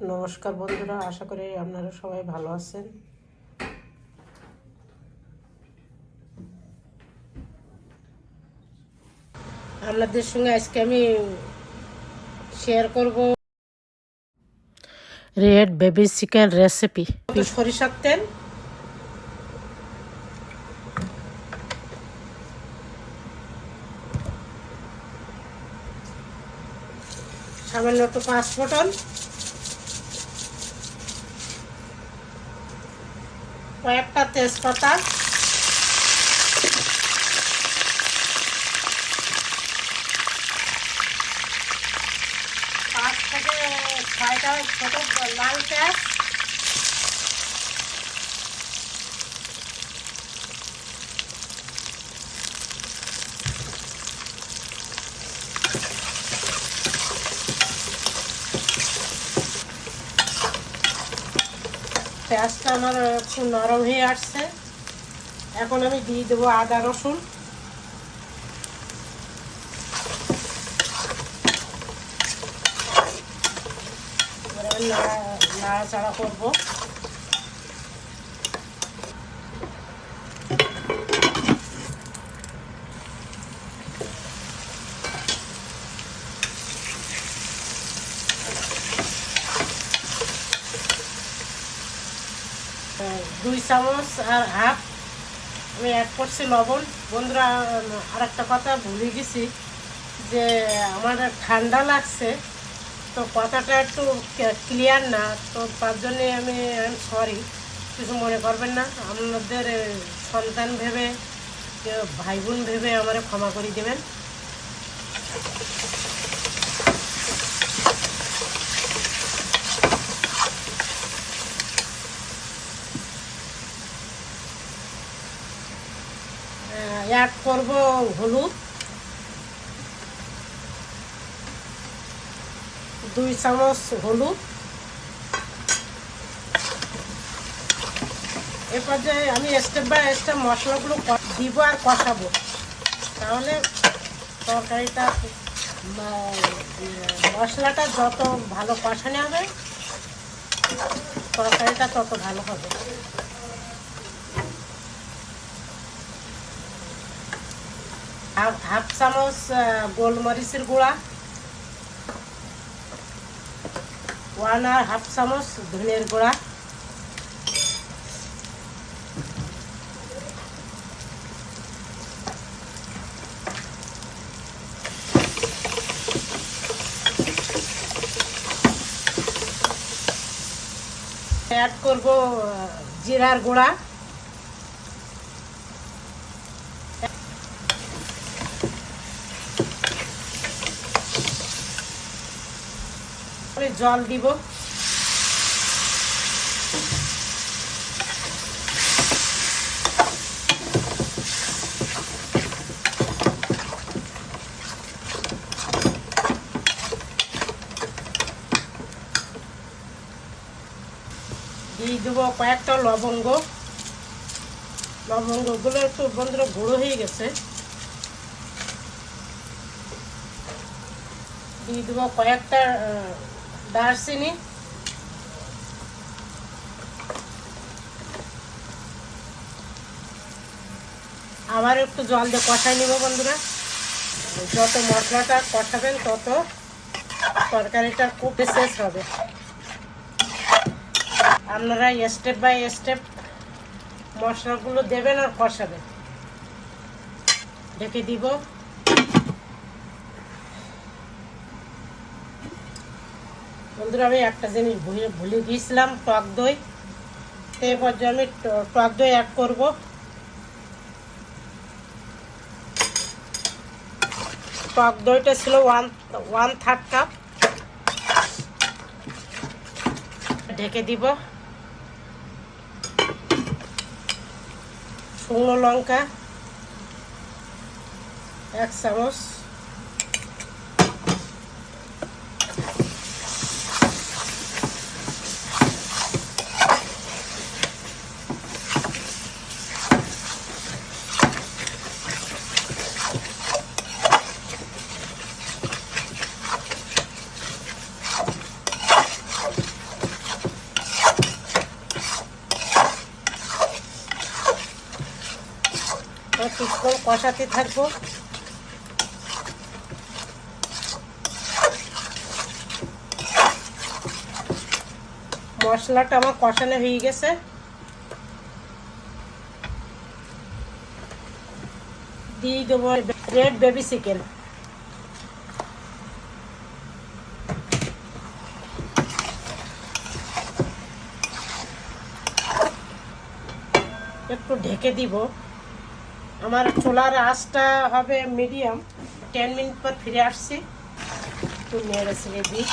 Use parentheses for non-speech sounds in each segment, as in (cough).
নমস্কার বন্ধুরা আশা করি আপনারা সবাই ভালো আছেন। আপনাদের সঙ্গে আজকে আমি শেয়ার করব রেড বেবি চিকেন রেসিপি সরিষার তেল? সামান্য একটু পাঁচ ফোটন কয়েকটা তেজপাতা পাঁচ পেঁয়াজটা আমার একটু নরম হয়ে আসছে। এখন আমি দিয়ে দেবো আদা রসুন। নাড়াচাড়া করব দুই চামচ আর হাফ। আমি অ্যাড করছি লবণ। বন্ধুরা আর একটা কথা ভুলে গেছি যে আমার ঠান্ডা লাগছে, তো কথাটা একটু ক্লিয়ার না, তো তার জন্যে আমি আই সরি কিছু মনে করবেন না। আপনাদের সন্তান ভেবে ভাই বোন ভেবে আমার ক্ষমা করে দেবেন। অ্যাড করব হলুদ, দুই চামচ হলুদ। এ পর্যায়ে আমি স্টেপ বাই স্টেপ মশলাগুলো দিব আর কষাবো। তাহলে তরকারিটা মশলাটা যত ভালো কষানো হবে, তরকারিটা তত ভালো হবে। হাফ হাফ চামচ গোলমরিচের গুঁড়া ওয়ান আর হাফ চামচ ধনের গুঁড়া অ্যাড করব জিরার গুঁড়া। জল দিব। দিয়ে দেবো কয়েকটা লবঙ্গ। লবঙ্গগুলো একটু বন্ধুরা গুঁড়ো হয়ে গেছে। দিয়ে দেবো কয়েকটা দারচিনি। আবার একটু জল দিয়ে কষাই নিব বন্ধুরা। যত মশলাটা কষাবেন, তত তরকারিটা খুব শেষ হবে। আপনারা স্টেপ বাই স্টেপ মশলাগুলো দেবেন আর কষাবেন। ঢেকে দিব। বন্ধুরা, আমি একটা জিনিস ভুলে ভুলে গিয়েছিলাম টক দই। এই পর্যায়ে আমি টক দই অ্যাড করব। টক দইটা ছিল ওয়ান ওয়ান থার্ড কাপ ঢেকে দিব। শুকনো লঙ্কা, এক চামচ। কষাতে থাকব। মশলাটা আমার কষানো হয়ে গেছে। দিয়ে দেবো রেড বেবি চিকেন। একটু ঢেকে দিব। আমার চুলার আঁচটা হবে মিডিয়াম টেন মিনিট পর ফিরে আসছি। একটু নেড়ে ছেড়ে দিই।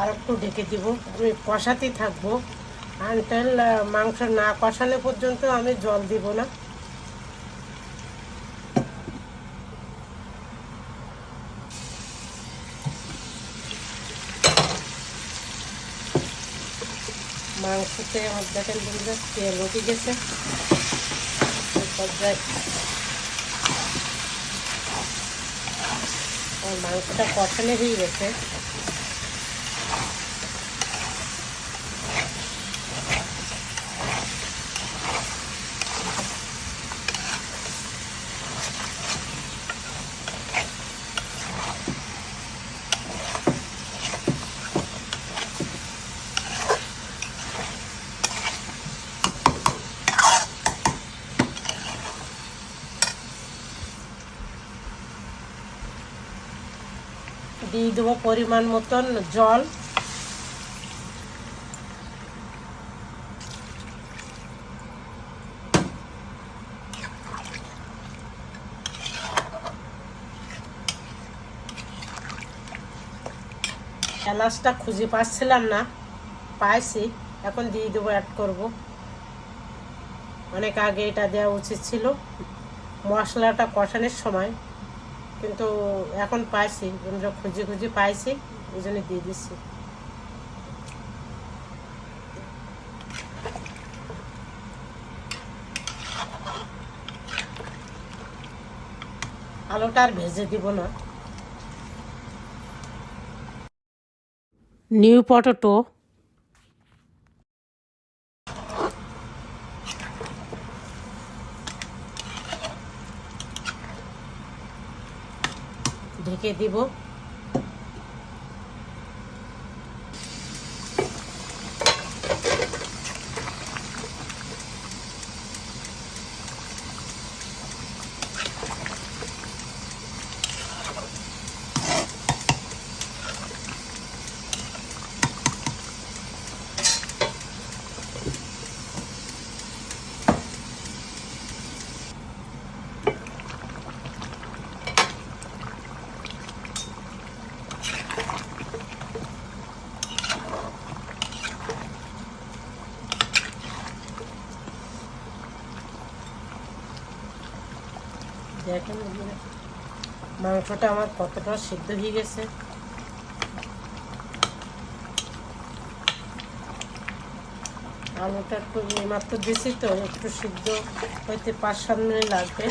আর একটু ঢেকে দিব। আমি কষাতেই থাকব। আনটেল মাংস না কষানো পর্যন্ত আমি জল দিব না। মাংসতে দেখেন বন্ধুরা তেল উঠে গেছে। মাংসটা কষানো হয়ে গেছে। দিয়ে দেবো পরিমাণ মতন জল। এলাচটা খুঁজে পাচ্ছিলাম না, পাইছি, এখন দিয়ে দেবো অ্যাড করব। অনেক আগে এটা দেওয়া উচিত ছিল। মশলাটা কষানোর সময় কিন্তু এখন পাইছি আমরা খুঁজে খুঁজে পাইছি ওই জন্য দিয়ে দিচ্ছি। আলুটা আর ভেজে দিব না। নিউ পটেটো ঢেকে দিব দেখেন বন্ধুরা, মাংসটা আমার কতটা সিদ্ধ হয়ে গেছে। আলুটা একটু মাত্র দিয়েছি তো, একটু সিদ্ধ হইতে পাঁচ সাত মিনিট লাগবে।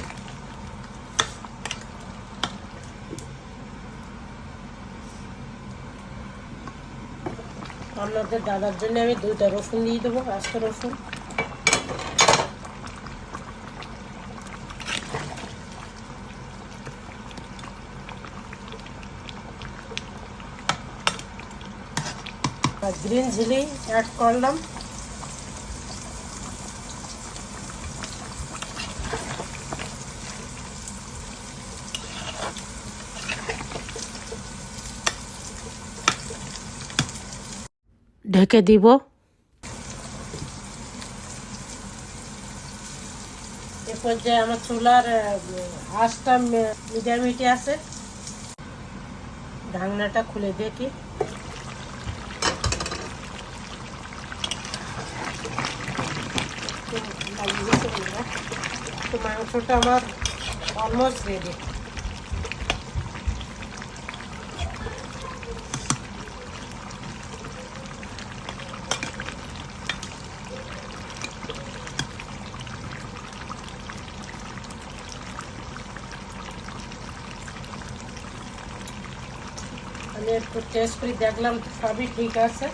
আপনাদের দাদার জন্য আমি দুইটা রসুন দিয়ে দেবো, আস্ত রসুন। আর গ্রিন ঝিলি অ্যাড করলাম। ঢেকে দিব। এ পর্যায়ে আমার চুলার আঁচটা মিডিয়াম আছে। ঢাকনাটা খুলে দেখি। মাংসটা আমার অলমোস্ট রেডি আমি একটু টেস্ট করে দেখলাম সবই ঠিক আছে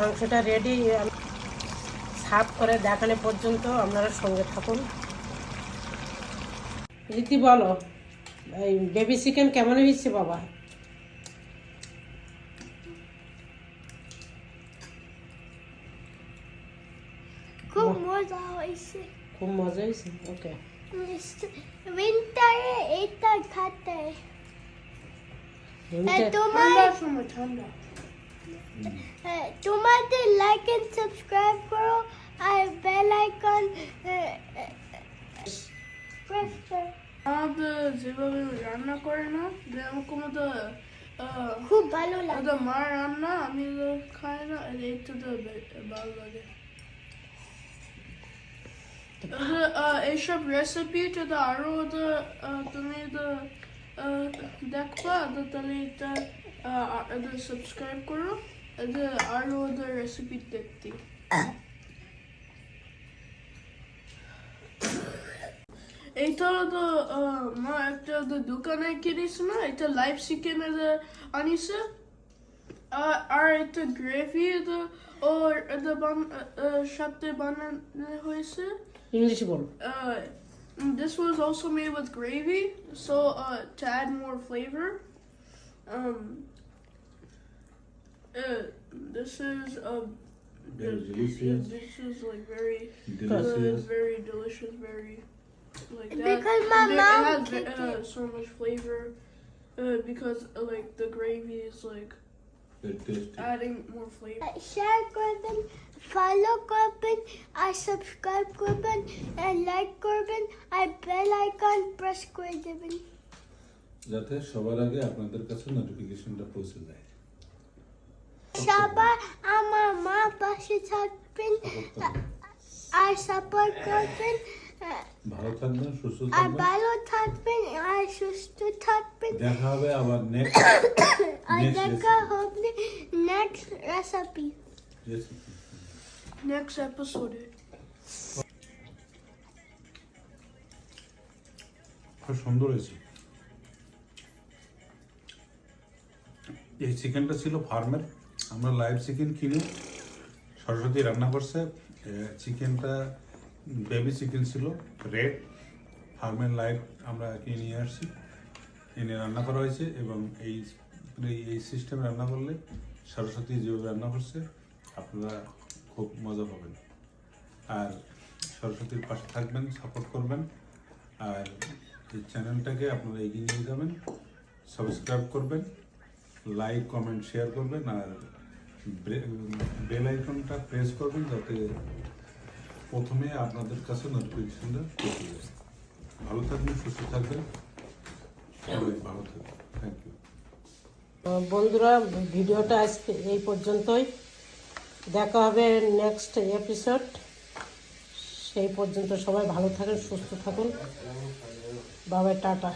মাংসটা রেডি সাফ করে দেখানো পর্যন্ত আপনারা সঙ্গে থাকুন। রীতি বলো এই বেবি চিকেন কেমন হয়েছে বাবা? খুব মজা হয়েছে। খুব মজা হয়েছে? ওকে উইন্টারে এটা খাতে। তোমার সময় ঠান্ডা। তোমাদের লাইক এন্ড সাবস্ক্রাইব করো আর বেল আইকন প্রেস করো আমাদের যেভাবে রান্না করে না যে আমাকে মতো খুব ভালো লাগে। ওদের মার রান্না আমি তো খাই না একটু তো ভালো লাগে। এইসব রেসিপি যদি আরও ওদের আহ, তুমি তো দেখবা তো তাহলে এটা ওদের সাবস্ক্রাইব করো। এদের আরও ওদের রেসিপি দেখতে। এইটা তো মা একটা দোকানে কিনেছে না এটা লাইভ চিকেনের আনিছে। আর একটা গ্রেভি ওর এটা সাথে বানানো হয়েছে। ইংলিশ বলো। this was also made with gravy, so uh, to add more flavor. Um, uh, this is um, delicious. This is like very delicious, good, very delicious, very like that. Because my mom it has, uh, it so much flavor. Uh, because uh, like the gravy is like adding more flavor. Share Corbin, follow Corbin, I subscribe Corbin, and like Corbin, I bell icon press Corbin. যাতে সবার আগে আপনাদের কাছে নোটিফিকেশনটা পৌঁছে যায়। সবাই আমার মা পাশে থাকবেন আর সাপোর্ট করবেন ভালো থাকবেন সুস্থ থাকবেন। আর ভালো থাকবেন আর সুস্থ থাকবেন। দেখা হবে আবার নেক্সট (coughs) আর দেখা হবে নেক্সট রেসিপি Next episode. খুব সুন্দর হয়েছে। এই চিকেনটা ছিল ফার্মের। আমরা লাইভ চিকেন কিনে। সরস্বতী রান্না করছে চিকেনটা বেবি চিকেন ছিল রেড ফার্মের লাইভ আমরা কিনে নিয়ে আসছি। এনে রান্না করা হয়েছে এবং এই, এই- সিস্টেমে রান্না করলে সরস্বতী যেভাবে রান্না করছে, আপনারা খুব মজা পাবেন। আর সরস্বতীর পাশে থাকবেন সাপোর্ট করবেন। আর এই চ্যানেলটাকে আপনারা এগিয়ে নিয়ে যাবেন সাবস্ক্রাইব করবেন। লাইক কমেন্ট শেয়ার করবেন আর বেল আইকনটা প্রেস করবেন যাতে প্রথমে আপনাদের কাছে নোটিফিকেশনটা পৌঁছে যায়। ভালো থাকবেন, সুস্থ থাকবেন। সবাই ভালো থাকবেন। থ্যাংক ইউ বন্ধুরা, ভিডিওটা আজকে এই পর্যন্তই। দেখা হবে নেক্সট এপিসোড সেই পর্যন্ত সবাই ভালো থাকেন, সুস্থ থাকুন। বাবাই টাটা।